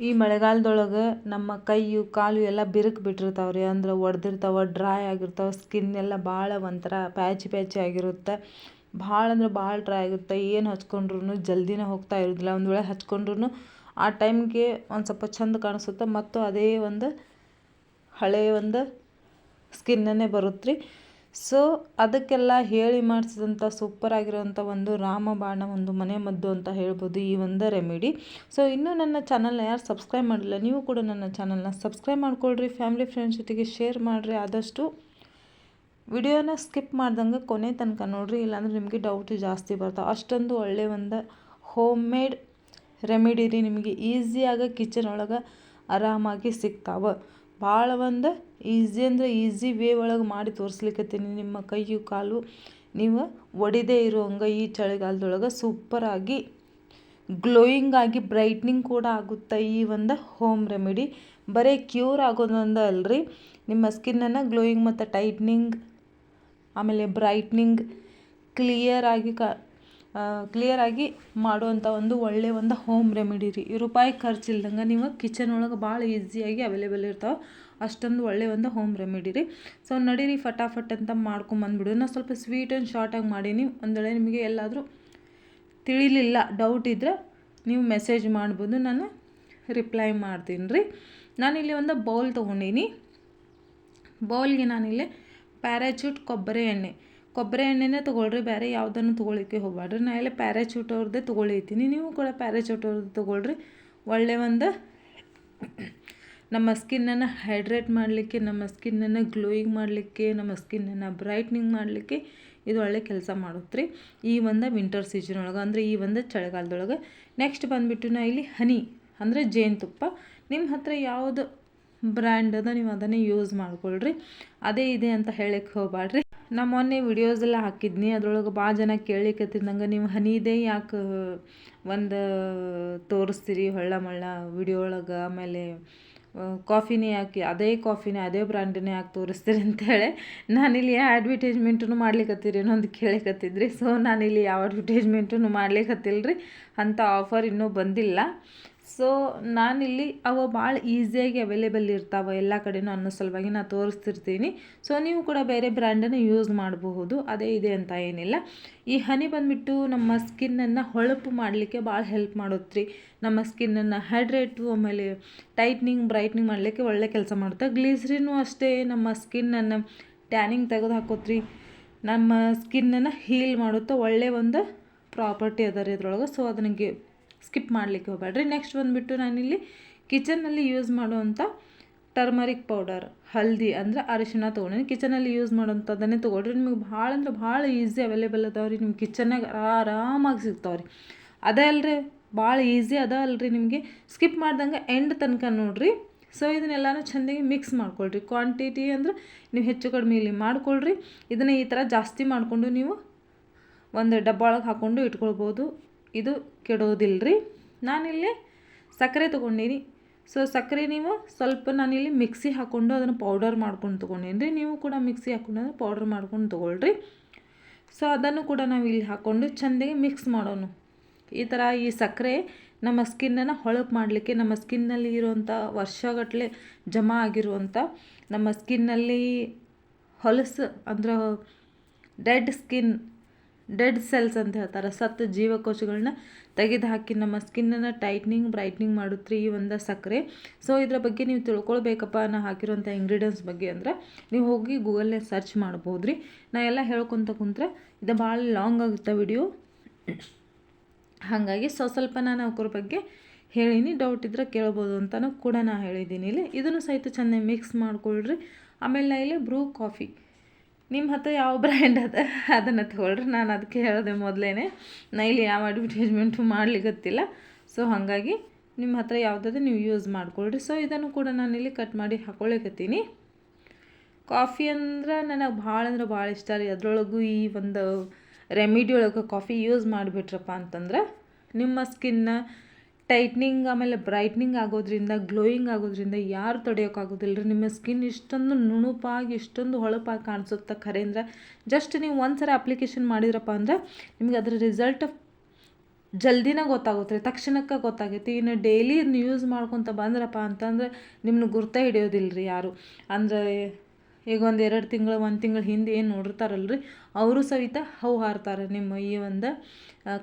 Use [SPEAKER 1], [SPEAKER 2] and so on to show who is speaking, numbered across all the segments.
[SPEAKER 1] ಈ ಮಳೆಗಾಲದೊಳಗೆ ನಮ್ಮ ಕೈಯು, ಕಾಲು ಎಲ್ಲ ಬಿರುಕು ಬಿಟ್ಟಿರ್ತಾವೆ ರೀ ಅಂದ್ರೆ ಒಡೆದಿರ್ತಾವೆ ಡ್ರೈ ಆಗಿರ್ತಾವೆ ಸ್ಕಿನ್ ಎಲ್ಲ ಭಾಳ ಒಂಥರ ಪ್ಯಾಚಿ ಪ್ಯಾಚಿ ಆಗಿರುತ್ತೆ. ಭಾಳ ಅಂದ್ರೆ ಭಾಳ ಡ್ರೈ ಆಗಿರುತ್ತೆ ಏನು ಹಚ್ಕೊಂಡ್ರೂ ಜಲ್ದಿನೇ ಹೋಗ್ತಾ ಇರೋದಿಲ್ಲ. ಒಂದು ವೇಳೆ ಹಚ್ಕೊಂಡ್ರೂ ಆ ಟೈಮ್ಗೆ ಒಂದು ಸ್ವಲ್ಪ ಚಂದ ಕಾಣಿಸುತ್ತೆ. ಮತ್ತು ಅದೇ ಒಂದು ಹಳೆಯ ಒಂದು ಸ್ಕಿನ್ನೇ ಬರುತ್ತೆ ರೀ ಸೊ ಅದಕ್ಕೆಲ್ಲ ಹೇಳಿ ಮಾಡಿಸಿದಂಥ ಸೂಪರ್ ಆಗಿರುವಂಥ ಒಂದು ರಾಮಬಾಣ ಒಂದು ಮನೆ ಮದ್ದು ಅಂತ ಹೇಳ್ಬೋದು ಈ ಒಂದು ರೆಮಿಡಿ ಸೊ ಇನ್ನೂ ನನ್ನ ಚಾನಲ್ನ ಯಾರು ಸಬ್ಸ್ಕ್ರೈಬ್ ಮಾಡಿಲ್ಲ, ನೀವು ಕೂಡ ನನ್ನ ಚಾನಲ್ನ ಸಬ್ಸ್ಕ್ರೈಬ್ ಮಾಡ್ಕೊಳ್ರಿ ಫ್ಯಾಮಿಲಿ ಫ್ರೆಂಡ್ಸ್ ಜೊತೆಗೆ ಶೇರ್ ಮಾಡಿರಿ. ಆದಷ್ಟು ವಿಡಿಯೋನ ಸ್ಕಿಪ್ ಮಾಡ್ದಂಗೆ ಕೊನೆ ತನಕ ನೋಡಿರಿ, ಇಲ್ಲಾಂದ್ರೆ ನಿಮಗೆ ಡೌಟ್ ಜಾಸ್ತಿ ಬರ್ತಾವೆ. ಅಷ್ಟೊಂದು ಒಳ್ಳೆಯ ಒಂದು ಹೋಮ್ ಮೇಡ್ ರೆಮಿಡಿ ರೀ ನಿಮಗೆ ಈಸಿಯಾಗಿ ಕಿಚನ್ ಒಳಗೆ ಆರಾಮಾಗಿ ಸಿಗ್ತಾವೆ. ಭಾಳ ಒಂದು ಈಸಿ ಅಂದರೆ ಈಸಿ ವೇ ಒಳಗೆ ಮಾಡಿ ತೋರಿಸ್ಲಿಕ್ಕತ್ತೀನಿ ನಿಮ್ಮ ಕೈಯು ಕಾಲು ನೀವು ಒಡಿದೇ ಇರೋ ಹಂಗೆ ಈ ಚಳಿಗಾಲದೊಳಗೆ ಸೂಪರಾಗಿ ಗ್ಲೋಯಿಂಗ್ ಆಗಿ ಬ್ರೈಟ್ನಿಂಗ್ ಕೂಡ ಆಗುತ್ತೆ ಈ ಒಂದು ಹೋಮ್ ರೆಮಿಡಿ ಬರೀ ಕ್ಯೂರ್ ಆಗೋದೊಂದು ಅಲ್ರಿ. ನಿಮ್ಮ ಸ್ಕಿನ್ನನ್ನು ಗ್ಲೋಯಿಂಗ್ ಮತ್ತು ಟೈಟ್ನಿಂಗ್ ಆಮೇಲೆ ಬ್ರೈಟ್ನಿಂಗ್ ಕ್ಲಿಯರಾಗಿ ಕ ಕ್ಲಿಯರಾಗಿ ಮಾಡುವಂಥ ಒಂದು ಒಳ್ಳೆಯ ಒಂದು ಹೋಮ್ ರೆಮಿಡಿ ರೀ. ರೂಪಾಯಿ ಖರ್ಚಿಲ್ದಂಗೆ ನೀವು ಕಿಚನ್ ಒಳಗೆ ಭಾಳ ಈಸಿಯಾಗಿ ಅವೈಲೇಬಲ್ ಇರ್ತಾವೆ. ಅಷ್ಟೊಂದು ಒಳ್ಳೆಯ ಒಂದು ಹೋಮ್ ರೆಮಿಡಿ ರೀ. ಸೊ ನಡೀರಿ ಫಟಾಫಟ್ ಅಂತ ಮಾಡ್ಕೊಂಬಂದ್ಬಿಡು ನಾನು ಸ್ವಲ್ಪ ಸ್ವೀಟ್ ಆ್ಯಂಡ್ ಶಾರ್ಟಾಗಿ ಮಾಡೀನಿ. ಒಂದು ವೇಳೆ ನಿಮಗೆ ಎಲ್ಲಾದರೂ ತಿಳಿಲಿಲ್ಲ ಡೌಟ್ ಇದ್ದರೆ ನೀವು ಮೆಸೇಜ್ ಮಾಡ್ಬೋದು. ನಾನು ರಿಪ್ಲೈ ಮಾಡ್ತೀನಿ ರೀ. ನಾನಿಲ್ಲಿ ಒಂದು ಬೌಲ್ ತೊಗೊಂಡೀನಿ. ಬೌಲ್ಗೆ ನಾನಿಲ್ಲಿ ಪ್ಯಾರಾಚೂಟ್ ಕೊಬ್ಬರಿ ಎಣ್ಣೆ. ಕೊಬ್ಬರಿ ಎಣ್ಣೆನೇ ತೊಗೊಳ್ರಿ ಬೇರೆ ಯಾವುದನ್ನು ತೊಗೊಳಿಕ್ಕೆ ಹೋಗಬೇಡ್ರಿ ನಾ ಎಲ್ಲ ಪ್ಯಾರಾಚೂಟ್ ಅವ್ರದ್ದೇ ತೊಗೊಳಿತೀನಿ ನೀವು ಕೂಡ ಪ್ಯಾರಾಚೂಟ್ ಅವ್ರದ್ದು ತೊಗೊಳ್ರಿ. ಒಳ್ಳೆ ಒಂದು ನಮ್ಮ ಸ್ಕಿನ್ನನ್ನು ಹೈಡ್ರೇಟ್ ಮಾಡಲಿಕ್ಕೆ, ನಮ್ಮ ಸ್ಕಿನ್ನನ್ನು ಗ್ಲೋಯಿಂಗ್ ಮಾಡಲಿಕ್ಕೆ, ನಮ್ಮ ಸ್ಕಿನ್ನನ್ನು ಬ್ರೈಟ್ನಿಂಗ್ ಮಾಡಲಿಕ್ಕೆ ಇದು ಒಳ್ಳೆ ಕೆಲಸ ಮಾಡುತ್ತೆ ಈ ಒಂದು ವಿಂಟರ್ ಸೀಸನ್ ಒಳಗೆ. ಅಂದರೆ ಈ ಒಂದು ಚಳಿಗಾಲದೊಳಗೆ. ನೆಕ್ಸ್ಟ್ ಬಂದುಬಿಟ್ಟು ನಾ ಇಲ್ಲಿ ಹನಿ, ಅಂದರೆ ಜೇನುತುಪ್ಪ. ನಿಮ್ಮ ಹತ್ರ ಯಾವುದು ಬ್ರ್ಯಾಂಡ್ ಅದ, ನೀವು ಅದನ್ನೇ ಯೂಸ್ ಮಾಡ್ಕೊಳ್ರಿ. ಅದೇ ಇದೆ ಅಂತ ಹೇಳಕ್ಕೆ ಹೋಗ್ಬೇಡ್ರಿ ನಾ ಮೊನ್ನೆ ವಿಡಿಯೋಸ್ ಎಲ್ಲ ಹಾಕಿದ್ನಿ. ಅದ್ರೊಳಗೆ ಭಾಳ ಜನ ಕೇಳಿಕತ್ತಿದ್ದಂಗೆ ನೀವು ಹನಿದೇ ಯಾಕೆ ಒಂದು ತೋರಿಸ್ತೀರಿ ಹೊಳ್ಳ ಮಳ್ಳ ವಿಡಿಯೋ ಒಳಗೆ ಆಮೇಲೆ ಕಾಫಿನೇ ಯಾಕೆ, ಅದೇ ಕಾಫಿನೇ, ಅದೇ ಬ್ರ್ಯಾಂಡನ್ನೇ ಯಾಕೆ ತೋರಿಸ್ತೀರಿ ಅಂತೇಳಿ ನಾನಿಲ್ಲಿ ಅಡ್ವರ್ಟೈಸ್ಮೆಂಟೂ ಮಾಡ್ಲಿಕ್ಕತ್ತೀರಿ ಏನೊಂದು ಕೇಳಿಕತ್ತಿದ್ರಿ. ಸೊ ನಾನಿಲ್ಲಿ ಯಾವ ಅಡ್ವರ್ಟೈಸ್ಮೆಂಟೂ ಮಾಡ್ಲಿಕ್ಕತ್ತಿಲ್ಲ ರೀ ಅಂಥ ಆಫರ್ ಇನ್ನೂ ಬಂದಿಲ್ಲ. ಸೊ ನಾನಿಲ್ಲಿ ಅವು ಭಾಳ ಈಸಿಯಾಗಿ ಅವೈಲೇಬಲ್ ಇರ್ತಾವೆ ಎಲ್ಲ ಕಡೆನೂ ಅನ್ನೋ ಸಲುವಾಗಿ ನಾನು ತೋರಿಸ್ತಿರ್ತೀನಿ. ಸೊ ನೀವು ಕೂಡ ಬೇರೆ ಬ್ರ್ಯಾಂಡನ್ನು ಯೂಸ್ ಮಾಡಬಹುದು. ಅದೇ ಇದೆ ಅಂತ ಏನಿಲ್ಲ. ಈ ಹನಿ ಬಂದುಬಿಟ್ಟು ನಮ್ಮ ಸ್ಕಿನ್ನನ್ನು ಹೊಳಪು ಮಾಡಲಿಕ್ಕೆ ಭಾಳ ಹೆಲ್ಪ್ ಮಾಡುತ್ತೆ ನಮ್ಮ ಸ್ಕಿನ್ನನ್ನು ಹೈಡ್ರೇಟು ಆಮೇಲೆ ಟೈಟ್ನಿಂಗ್ ಬ್ರೈಟ್ನಿಂಗ್ ಮಾಡಲಿಕ್ಕೆ ಒಳ್ಳೆ ಕೆಲಸ ಮಾಡುತ್ತೆ. ಗ್ಲೀಸ್ರಿನೂ ಅಷ್ಟೇ ನಮ್ಮ ಸ್ಕಿನ್ನನ್ನು ಟ್ಯಾನಿಂಗ್ ತೆಗೆದು ಹಾಕೋತ್ರಿ. ನಮ್ಮ ಸ್ಕಿನ್ನನ್ನು ಹೀಲ್ ಮಾಡುತ್ತಾ. ಒಳ್ಳೆಯ ಒಂದು ಪ್ರಾಪರ್ಟಿ ಅದ ರೀ ಇದ್ರೊಳಗೆ. ಸೊ ಅದನಿಗೆ ಸ್ಕಿಪ್ ಮಾಡಲಿಕ್ಕೆ ಹೋಗಬೇಡ್ರಿ. ನೆಕ್ಸ್ಟ್ ಬಂದುಬಿಟ್ಟು ನಾನಿಲ್ಲಿ ಕಿಚನಲ್ಲಿ ಯೂಸ್ ಮಾಡುವಂಥ ಟರ್ಮರಿಕ್ ಪೌಡರ್ ಹಲ್ದಿ ಅಂದರೆ ಅರಿಶಿಣ ತೊಗೊಂಡಿನಿ. ಕಿಚನಲ್ಲಿ ಯೂಸ್ ಮಾಡೋಂಥದ್ದನ್ನೇ ತೊಗೊಳ್ರಿ. ನಿಮಗೆ ಭಾಳ ಅಂದ್ರೆ ಭಾಳ ಈಸಿ ಅವೈಲೇಬಲ್ ಅದಾವೆ ರೀ ನಿಮ್ಮ ಕಿಚನ್ನಾಗ ಆರಾಮಾಗಿ ಸಿಗ್ತಾವೆ ರೀ ಅದೇ ಅಲ್ರಿ, ಭಾಳ ಈಸಿ ಅದ ಅಲ್ರಿ ನಿಮಗೆ. ಸ್ಕಿಪ್ ಮಾಡ್ದಂಗೆ ಎಂಡ್ ತನಕ ನೋಡಿರಿ. ಸೊ ಇದನ್ನೆಲ್ಲನೂ ಚೆಂದಾಗಿ ಮಿಕ್ಸ್ ಮಾಡ್ಕೊಳ್ರಿ. ಕ್ವಾಂಟಿಟಿ ಅಂದ್ರೆ ನೀವು ಹೆಚ್ಚು ಕಡಿಮೆ ಇಲ್ಲಿ ಮಾಡ್ಕೊಳ್ರಿ. ಇದನ್ನು ಈ ಥರ ಜಾಸ್ತಿ ಮಾಡಿಕೊಂಡು ನೀವು ಒಂದು ಡಬ್ಬ ಒಳಗೆ ಹಾಕ್ಕೊಂಡು ಇಟ್ಕೊಳ್ಬೋದು. ಇದು ಕೆಡೋದಿಲ್ಲ ರೀ ನಾನಿಲ್ಲಿ ಸಕ್ಕರೆ ತೊಗೊಂಡೀನಿ. ಸೊ ಸಕ್ಕರೆ ನೀವು ಸ್ವಲ್ಪ ನಾನಿಲ್ಲಿ ಮಿಕ್ಸಿ ಹಾಕ್ಕೊಂಡು ಅದನ್ನು ಪೌಡರ್ ಮಾಡ್ಕೊಂಡು ತೊಗೊಂಡೀನಿ ರೀ ನೀವು ಕೂಡ ಮಿಕ್ಸಿ ಹಾಕ್ಕೊಂಡು ಪೌಡರ್ ಮಾಡ್ಕೊಂಡು ತೊಗೊಳ್ರಿ. ಸೊ ಅದನ್ನು ಕೂಡ ನಾವು ಇಲ್ಲಿ ಹಾಕ್ಕೊಂಡು ಚೆಂದಾಗಿ ಮಿಕ್ಸ್ ಮಾಡೋಣ ಈ ಥರ ಈ ಸಕ್ಕರೆ ನಮ್ಮ ಸ್ಕಿನ್ನನ್ನು ಹೊಳಪು ಮಾಡಲಿಕ್ಕೆ, ನಮ್ಮ ಸ್ಕಿನ್ನಲ್ಲಿ ಇರುವಂಥ ವರ್ಷಗಟ್ಟಲೆ ಜಮಾ ಆಗಿರುವಂಥ ನಮ್ಮ ಸ್ಕಿನ್ನಲ್ಲಿ ಹೊಲಸು ಅಂದ್ರೆ ಡೆಡ್ ಸ್ಕಿನ್ ಡೆಡ್ ಸೆಲ್ಸ್ ಅಂತ ಹೇಳ್ತಾರೆ. ಸತ್ತು ಜೀವಕೋಶಗಳನ್ನ ತೆಗೆದು ಹಾಕಿ ನಮ್ಮ ಸ್ಕಿನ್ನನ್ನು ಟೈಟ್ನಿಂಗ್, ಬ್ರೈಟ್ನಿಂಗ್ ಮಾಡುತ್ತೆ ಈ ಒಂದು ಸಕ್ಕರೆ. ಸೊ ಇದರ ಬಗ್ಗೆ ನೀವು ತಿಳ್ಕೊಳ್ಬೇಕಪ್ಪ ನಾನು ಹಾಕಿರೋಂಥ ಇಂಗ್ರೀಡಿಯೆಂಟ್ಸ್ ಬಗ್ಗೆ ಅಂದ್ರೆ ನೀವು ಹೋಗಿ ಗೂಗಲ್ನೇ ಸರ್ಚ್ ಮಾಡ್ಬೋದು ರೀ ನಾ ಎಲ್ಲ ಹೇಳ್ಕೊತ ಕುಂತ್ರೆ ಇದು ಭಾಳ ಲಾಂಗ್ ಆಗುತ್ತೆ ವಿಡಿಯೋ ಹಾಗಾಗಿ ಸೊ ಸ್ವಲ್ಪ ನಾನು ಅವ್ರ ಬಗ್ಗೆ ಹೇಳೀನಿ. ಡೌಟ್ ಇದ್ರೆ ಕೇಳ್ಬೋದು ಅಂತಲೂ ಕೂಡ ನಾನು ಹೇಳಿದ್ದೀನಿ ಇಲ್ಲಿ. ಇದನ್ನು ಸಹಿತ ಚೆನ್ನಾಗಿ ಮಿಕ್ಸ್ ಮಾಡ್ಕೊಳ್ರಿ. ಆಮೇಲೆ ಇಲ್ಲಿ ಬ್ರೂ ಕಾಫಿ ನಿಮ್ಮ ಹತ್ರ ಯಾವ ಬ್ರ್ಯಾಂಡ್ ಅದ? ಅದನ್ನು ತೊಗೊಳ್ರಿ. ನಾನು ಅದಕ್ಕೆ ಹೇಳಿದೆ ಮೊದಲೇ ಇಲ್ಲಿ ಯಾವ ಅಡ್ವರ್ಟೈಸ್ಮೆಂಟು ಮಾಡ್ಲಿಕ್ಕತ್ತಿಲ್ಲ ಸೊ ಹಾಗಾಗಿ ನಿಮ್ಮ ಹತ್ರ ಯಾವುದಾದ್ರೂ ನೀವು ಯೂಸ್ ಮಾಡ್ಕೊಳ್ರಿ. ಸೊ ಇದನ್ನು ಕೂಡ ನಾನು ಇಲ್ಲಿ ಕಟ್ ಮಾಡಿ ಹಾಕೊಳ್ಳಿಕತ್ತೀನಿ. ಕಾಫಿ ಅಂದ್ರೆ ನನಗೆ ಭಾಳ ಅಂದ್ರೆ ಭಾಳ ಇಷ್ಟ ರೀ. ಅದರೊಳಗೂ ಈ ಒಂದು ರೆಮಿಡಿ ಒಳಗೆ ಕಾಫಿ ಯೂಸ್ ಮಾಡಿಬಿಟ್ರಪ್ಪ ಅಂತಂದ್ರೆ ನಿಮ್ಮ ಸ್ಕಿನ್ನ ಟೈಟ್ನಿಂಗ್ ಆಮೇಲೆ ಬ್ರೈಟ್ನಿಂಗ್ ಆಗೋದ್ರಿಂದ ಗ್ಲೋಯಿಂಗ್ ಆಗೋದ್ರಿಂದ ಯಾರು ತಡೆಯೋಕ್ಕಾಗೋದಿಲ್ಲ ರೀ. ನಿಮ್ಮ ಸ್ಕಿನ್ ಇಷ್ಟೊಂದು ನುಣುಪಾಗಿ, ಇಷ್ಟೊಂದು ಹೊಳಪಾಗಿ ಕಾಣಿಸುತ್ತೆ ಖರೆ ಅಂದರೆ ಜಸ್ಟ್ ನೀವು ಒಂದು ಅಪ್ಲಿಕೇಶನ್ ಮಾಡಿದ್ರಪ್ಪ ಅಂದ್ರೆ, ನಿಮ್ಗೆ ಅದರ ರಿಸಲ್ಟ್ ಜಲ್ದಿನೇ ಗೊತ್ತಾಗುತ್ತೆ ರೀ. ತಕ್ಷಣಕ್ಕೆ ಗೊತ್ತಾಗೈತಿ ಇನ್ನು ಡೈಲಿ ಯೂಸ್ ಮಾಡ್ಕೊತ ಬಂದ್ರಪ್ಪ ಅಂತಂದ್ರೆ ನಿಮ್ಮನ್ನ ಗುರ್ತ ಹಿಡಿಯೋದಿಲ್ಲ ರೀ ಯಾರು. ಅಂದರೆ ಈಗ ಒಂದು ಎರಡು ತಿಂಗಳು, ಒಂದು ತಿಂಗಳ ಹಿಂದೆ ಏನು ನೋಡಿರ್ತಾರಲ್ಲ ರೀ ಅವರು ಸಹಿತ ಹೌ ಹಾರ್ತಾರೆ. ನಿಮ್ಮ ಈ ಒಂದು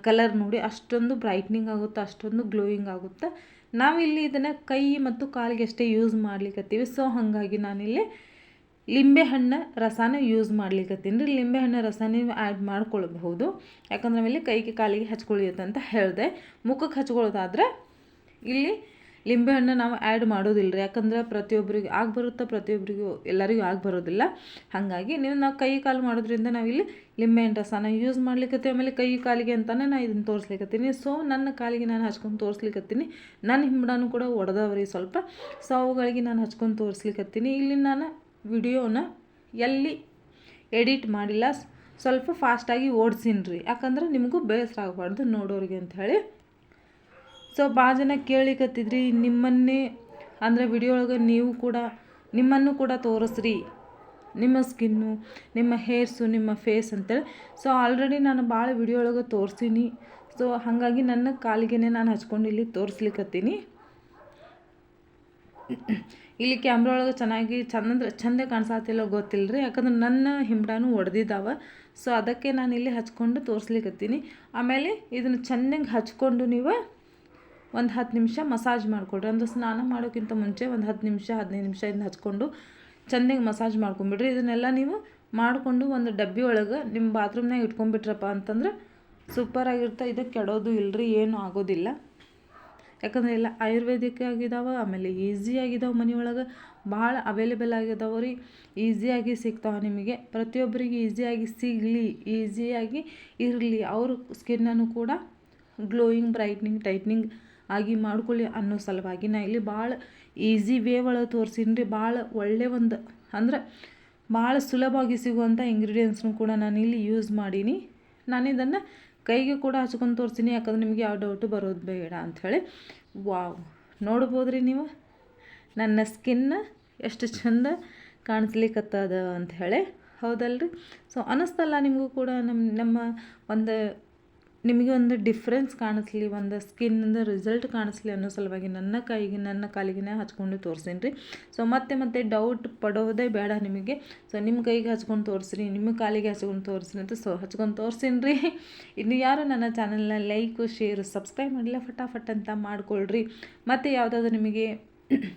[SPEAKER 1] ಕಲರ್ ನೋಡಿ ಅಷ್ಟೊಂದು ಬ್ರೈಟ್ನಿಂಗ್ ಆಗುತ್ತೆ, ಅಷ್ಟೊಂದು ಗ್ಲೋಯಿಂಗ್ ಆಗುತ್ತೆ. ನಾವಿಲ್ಲಿ ಇದನ್ನು ಕೈ ಮತ್ತು ಕಾಲಿಗೆ ಅಷ್ಟೇ ಯೂಸ್ ಮಾಡ್ಲಿಕ್ಕತ್ತೀವಿ ಸೊ ಹಾಗಾಗಿ ನಾನಿಲ್ಲಿ ಲಿಂಬೆಹಣ್ಣು ರಸನ ಯೂಸ್ ಮಾಡ್ಲಿಕ್ಕತ್ತೀನಿ ರೀ ಲಿಂಬೆಹಣ್ಣು ರಸ ನೀವು ಆ್ಯಡ್ ಮಾಡ್ಕೊಳ್ಬಹುದು. ಯಾಕಂದ್ರೆ ಆಮೇಲೆ ಕೈಗೆ ಕಾಲಿಗೆ ಹಚ್ಕೊಳ್ಳಿ ಅಂತ ಹೇಳಿದೆ. ಮುಖಕ್ಕೆ ಹಚ್ಕೊಳ್ಳೋದಾದ್ರೆ ಇಲ್ಲಿ ಲಿಂಬೆಹಣ್ಣು ನಾವು ಆ್ಯಡ್ ಮಾಡೋದಿಲ್ಲ ರೀ ಯಾಕಂದ್ರೆ ಪ್ರತಿಯೊಬ್ಬರಿಗೂ ಆಗಿ ಬರುತ್ತೆ ಪ್ರತಿಯೊಬ್ಬರಿಗೂ ಎಲ್ಲರಿಗೂ ಆಗಿ ಬರೋದಿಲ್ಲ. ಹಾಗಾಗಿ ನೀವು ನಾವು ಕೈ ಕಾಲು ಮಾಡೋದ್ರಿಂದ ನಾವಿಲ್ಲಿ ಲಿಂಬೆಹಣ್ಣು ರಸನ ಯೂಸ್ ಮಾಡ್ಲಿಕ್ಕತ್ತೀವಿ ಆಮೇಲೆ ಕೈ ಕಾಲಿಗೆ ಅಂತಲೇ ನಾನು ಇದನ್ನು ತೋರಿಸ್ಲಿಕ್ಕತ್ತೀನಿ ಸೊ ನನ್ನ ಕಾಲಿಗೆ ನಾನು ಹಚ್ಕೊಂಡು ತೋರಿಸ್ಲಿಕ್ಕತ್ತೀನಿ ನನ್ನ ಹಿಂಬಡನೂ ಕೂಡ ಒಡೆದವ್ರಿ ಸ್ವಲ್ಪ. ಸೊ ಅವುಗಳಿಗೆ ನಾನು ಹಚ್ಕೊಂಡು ತೋರಿಸ್ಲಿಕ್ಕತ್ತೀನಿ ಇಲ್ಲಿ ನಾನು ವಿಡಿಯೋನ ಎಲ್ಲಿ ಎಡಿಟ್ ಮಾಡಿಲ್ಲ. ಸ್ವಲ್ಪ ಫಾಸ್ಟಾಗಿ ಓಡಿಸಿನ್ರಿ. ಯಾಕಂದ್ರೆ ನಿಮಗೂ ಬೇಸರ ಆಗಬಾರ್ದು ನೋಡೋರಿಗೆ ಅಂಥೇಳಿ ಸೊ ಭಾಳ ಜನ ಕೇಳಿಕತ್ತಿದ್ರಿ, ನಿಮ್ಮನ್ನೇ, ಅಂದರೆ ವಿಡಿಯೋ ಒಳಗೆ ನೀವು ಕೂಡ, ನಿಮ್ಮನ್ನು ಕೂಡ ತೋರಿಸ್ರಿ. ನಿಮ್ಮ ಸ್ಕಿನ್ನು, ನಿಮ್ಮ ಹೇರ್ಸು, ನಿಮ್ಮ ಫೇಸ್ ಅಂತೇಳಿ. ಸೊ ಆಲ್ರೆಡಿ ನಾನು ಭಾಳ ವಿಡಿಯೋ ಒಳಗೆ ತೋರಿಸೀನಿ. ಸೊ ಹಾಗಾಗಿ ನನ್ನ ಕಾಲಿಗೆ ನಾನು ಹಚ್ಕೊಂಡು ಇಲ್ಲಿ ತೋರಿಸ್ಲಿಕ್ಕತ್ತೀನಿ ಇಲ್ಲಿ ಕ್ಯಾಮ್ರಾ ಒಳಗೆ ಚೆನ್ನಾಗಿ ಚಂದಂದ್ರೆ ಚಂದ ಕಾಣಿಸತ್ತಿಲ್ಲ ಗೊತ್ತಿಲ್ಲ ರೀ ಯಾಕಂದ್ರೆ ನನ್ನ ಹಿಂಬಡಾನು ಒಡೆದಿದ್ದಾವೆ. ಸೊ ಅದಕ್ಕೆ ನಾನು ಇಲ್ಲಿ ಹಚ್ಕೊಂಡು ತೋರಿಸ್ಲಿಕ್ಕತ್ತೀನಿ ಆಮೇಲೆ ಇದನ್ನು ಚೆನ್ನಾಗಿ ಹಚ್ಕೊಂಡು ನೀವು ಒಂದು ಹತ್ತು ನಿಮಿಷ ಮಸಾಜ್ ಮಾಡಿಕೊಡ್ರಿ ಅಂದರೆ ಸ್ನಾನ ಮಾಡೋಕ್ಕಿಂತ ಮುಂಚೆ ಒಂದು ಹತ್ತು ನಿಮಿಷ, ಹದಿನೈದು ನಿಮಿಷ ಇದನ್ನ ಹಚ್ಕೊಂಡು ಚೆಂದಾಗಿ ಮಸಾಜ್ ಮಾಡ್ಕೊಂಬಿಡ್ರಿ. ಇದನ್ನೆಲ್ಲ ನೀವು ಮಾಡಿಕೊಂಡು ಒಂದು ಡಬ್ಬಿ ಒಳಗೆ ನಿಮ್ಮ ಬಾತ್ರೂಮ್ನಾಗ ಇಟ್ಕೊಂಡ್ಬಿಟ್ರಪ್ಪ ಅಂತಂದ್ರೆ ಸೂಪರಾಗಿರುತ್ತೆ ಇದು ಕೆಡೋದು ಇಲ್ಲರಿ ಏನೂ ಆಗೋದಿಲ್ಲ. ಯಾಕಂದರೆ ಎಲ್ಲ ಆಯುರ್ವೇದಿಕ್ ಆಗಿದಾವೆ, ಆಮೇಲೆ ಈಸಿ ಆಗಿದಾವೆ ಮನೆಯೊಳಗೆ ಭಾಳ ಅವೈಲೇಬಲ್ ಆಗಿದಾವೆ ರೀ. ಈಸಿಯಾಗಿ ಸಿಗ್ತಾವೆ ನಿಮಗೆ. ಪ್ರತಿಯೊಬ್ಬರಿಗೆ ಈಸಿಯಾಗಿ ಸಿಗಲಿ ಈಸಿಯಾಗಿ ಇರಲಿ. ಅವ್ರ ಸ್ಕಿನ್ನನ್ನು ಕೂಡ ಗ್ಲೋಯಿಂಗ್ ಬ್ರೈಟ್ನಿಂಗ್ ಟೈಟ್ನಿಂಗ್ ಆಗಿ ಮಾಡ್ಕೊಳ್ಳಿ ಅನ್ನೋ ಸಲುವಾಗಿ. ನಾ ಇಲ್ಲಿ ಭಾಳ ಈಸಿ ವೇ ಒಳಗೆ ತೋರ್ಸೀನಿ ರೀ. ಭಾಳ ಒಳ್ಳೆ ಒಂದು ಅಂದ್ರೆ ಭಾಳ ಸುಲಭವಾಗಿ ಸಿಗುವಂಥ ಇಂಗ್ರೀಡಿಯೆಂಟ್ಸ್ನು ಕೂಡ ನಾನು ಇಲ್ಲಿ ಯೂಸ್ ಮಾಡೀನಿ. ನಾನು ಇದನ್ನು ಕೈಗೆ ಕೂಡ ಹಚ್ಕೊಂಡು ತೋರಿಸ್ತೀನಿ ಯಾಕಂದ್ರೆ ನಿಮಗೆ ಯಾವ ಡೌಟು ಬರೋದು ಬೇಡ ಅಂಥೇಳಿ ವಾವ್ ನೋಡ್ಬೋದು ರೀ ನೀವು. ನನ್ನ ಸ್ಕಿನ್ನ ಎಷ್ಟು ಚಂದ ಕಾಣಿಸ್ಲಿಕ್ಕತ್ತದ ಅಂಥೇಳಿ ಹೌದಲ್ರಿ? ಸೊ ಅನ್ನಿಸ್ತಲ್ಲ ನಿಮಗೂ ಕೂಡ ನಮ್ಮ ನಮ್ಮ ಒಂದು ನಿಮಗೆ ಒಂದು ಡಿಫ್ರೆನ್ಸ್ ಕಾಣಿಸ್ಲಿ, ಒಂದು ಸ್ಕಿನ್ನಿಂದ ರಿಸಲ್ಟ್ ಕಾಣಿಸ್ಲಿ ಅನ್ನೋ ಸಲುವಾಗಿ ನನ್ನ ಕೈಗೆ, ನನ್ನ ಕಾಲಿಗೆ ಹಚ್ಕೊಂಡು ತೋರಿಸೀನಿ ರೀ. ಸೊ ಮತ್ತೆ ಮತ್ತೆ ಡೌಟ್ ಪಡೋದೇ ಬೇಡ ನಿಮಗೆ. ಸೊ ನಿಮ್ಮ ಕೈಗೆ ಹಚ್ಕೊಂಡು ತೋರಿಸ್ರಿ, ನಿಮ್ಮ ಕಾಲಿಗೆ ಹಚ್ಕೊಂಡು ತೋರಿಸ್ರಿ ಅಂತ ಸೊ, ಹಚ್ಕೊಂಡು ತೋರಿಸೀನಿ ರೀ. ಇನ್ನು ಯಾರು ನನ್ನ ಚಾನಲ್ನ ಲೈಕು ಶೇರು ಸಬ್ಸ್ಕ್ರೈಬ್ ಮಾಡಿಲ್ಲ ಫಟಾಫಟ್ ಅಂತ ಮಾಡ್ಕೊಳ್ರಿ. ಮತ್ತು ಯಾವುದಾದ್ರು ನಿಮಗೆ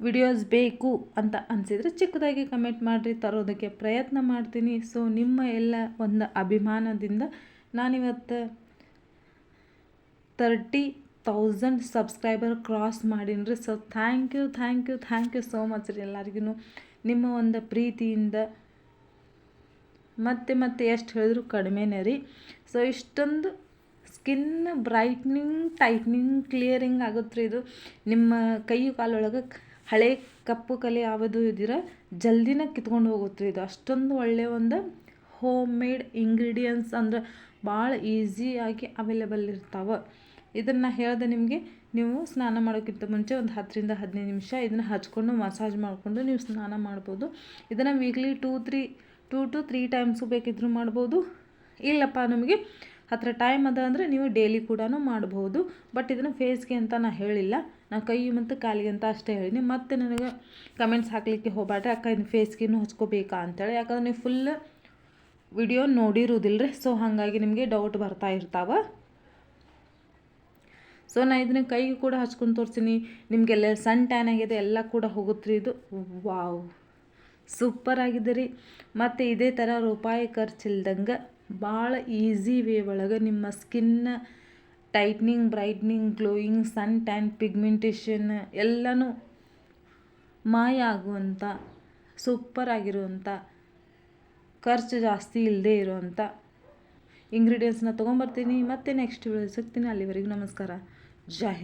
[SPEAKER 1] ವಿಡಿಯೋಸ್ ಬೇಕು ಅಂತ ಅನಿಸಿದರೆ ಚಿಕ್ಕದಾಗಿ ಕಮೆಂಟ್ ಮಾಡಿರಿ, ತರೋದಕ್ಕೆ ಪ್ರಯತ್ನ ಮಾಡ್ತೀನಿ. ಸೊ ನಿಮ್ಮ ಎಲ್ಲ ಒಂದು ಅಭಿಮಾನದಿಂದ ನಾನಿವತ್ತು ತರ್ಟಿ ತೌಸಂಡ್ ಸಬ್ಸ್ಕ್ರೈಬರ್ ಕ್ರಾಸ್ ಮಾಡೀನಿ ರೀ so thank you thank you thank you so much ರೀ ಎಲ್ಲರಿಗೂ ನಿಮ್ಮ ಒಂದು ಪ್ರೀತಿಯಿಂದ ಮತ್ತೆ ಮತ್ತೆ ಎಷ್ಟು ಹೇಳಿದ್ರು ಕಡಿಮೆನೇ ರೀ. ಸೊ ಇಷ್ಟೊಂದು ಸ್ಕಿನ್ ಬ್ರೈಟ್ನಿಂಗ್ ಟೈಟ್ನಿಂಗ್ ಕ್ಲಿಯರಿಂಗ್ ಆಗುತ್ತೆ ರೀ ಇದು. ನಿಮ್ಮ ಕೈ ಕಾಲೊಳಗೆ ಹಳೆ ಕಪ್ಪು ಕಲೆ ಯಾವುದು ಇದ್ದೀರ ಜಲ್ದಿನ ಕಿತ್ಕೊಂಡು ಹೋಗುತ್ತೆ ಇದು. ಅಷ್ಟೊಂದು ಒಳ್ಳೆಯ ಒಂದು ಹೋಮ್ ಮೇಡ್ ಇಂಗ್ರೀಡಿಯೆಂಟ್ಸ್ ಅಂದ್ರೆ ಭಾಳ ಈಸಿಯಾಗಿ ಅವೈಲೇಬಲ್ ಇರ್ತಾವೆ. ಇದನ್ನು ಹೇಳ್ದೆ ನಿಮಗೆ, ನೀವು ಸ್ನಾನ ಮಾಡೋಕ್ಕಿಂತ ಮುಂಚೆ ಒಂದು ಹತ್ತರಿಂದ ಹದಿನೈದು ನಿಮಿಷ ಇದನ್ನು ಹಚ್ಕೊಂಡು ಮಸಾಜ್ ಮಾಡಿಕೊಂಡು ನೀವು ಸ್ನಾನ ಮಾಡ್ಬೋದು. ಇದನ್ನು weekly two three two to three times ಬೇಕಿದ್ದರೂ ಮಾಡ್ಬೋದು. ಇಲ್ಲಪ್ಪ ನಮಗೆ ಹತ್ತಿರ ಟೈಮ್ ಅದ ಅಂದರೆ ನೀವು ಡೈಲಿ ಕೂಡ ಮಾಡ್ಬೋದು. ಬಟ್ ಇದನ್ನು ಫೇಸ್ಗೆ ಅಂತ ನಾನು ಹೇಳಿಲ್ಲ. ನಾನು ಕೈ ಮತ್ತು ಕಾಲಿಗೆ ಅಂತ ಅಷ್ಟೇ ಹೇಳಿನಿ. ಮತ್ತು ನನಗೆ ಕಮೆಂಟ್ಸ್ ಹಾಕಲಿಕ್ಕೆ ಹೋಗ್ಬೇಡ್ರಿ ಅಕ್ಕ ಇನ್ನು ಫೇಸ್ಗೇನು ಹಚ್ಕೋಬೇಕಾ ಅಂತೇಳಿ. ಯಾಕಂದ್ರೆ ನೀವು ಫುಲ್ ವಿಡಿಯೋ ನೋಡಿರೋದಿಲ್ಲ ರೀ ಸೊ ಹಾಗಾಗಿ ನಿಮಗೆ ಡೌಟ್ ಬರ್ತಾ ಇರ್ತಾವೆ. ಸೊ ನಾನು ಇದನ್ನ ಕೈಗೆ ಕೂಡ ಹಚ್ಕೊಂಡು ತೋರಿಸ್ತೀನಿ ನಿಮಗೆಲ್ಲ ಸನ್ ಟ್ಯಾನ್ ಆಗಿದೆ, ಎಲ್ಲ ಕೂಡ ಹೋಗುತ್ತೆ ರೀ ಇದು. ವಾವ್ ಸೂಪರ್ ಆಗಿದೆ ರೀ. ಮತ್ತು ಇದೇ ಥರ ರೂಪಾಯಿ ಖರ್ಚಿಲ್ದಂಗೆ ಭಾಳ ಈಸಿ ವೇ ಒಳಗೆ ನಿಮ್ಮ skin tightening brightening glowing sun tan pigmentation ಎಲ್ಲನೂ ಮಾಯ ಆಗುವಂಥ ಸೂಪರ್ ಆಗಿರುವಂಥ ಖರ್ಚು ಜಾಸ್ತಿ ಇಲ್ಲದೆ ಇರೋವಂಥ ಇಂಗ್ರೀಡಿಯೆಂಟ್ಸ್ನ ತೊಗೊಂಬರ್ತೀನಿ. ಮತ್ತೆ ನೆಕ್ಸ್ಟ್ ಸಿಗ್ತೀನಿ. ಅಲ್ಲಿವರೆಗೂ ನಮಸ್ಕಾರ. ಜೈ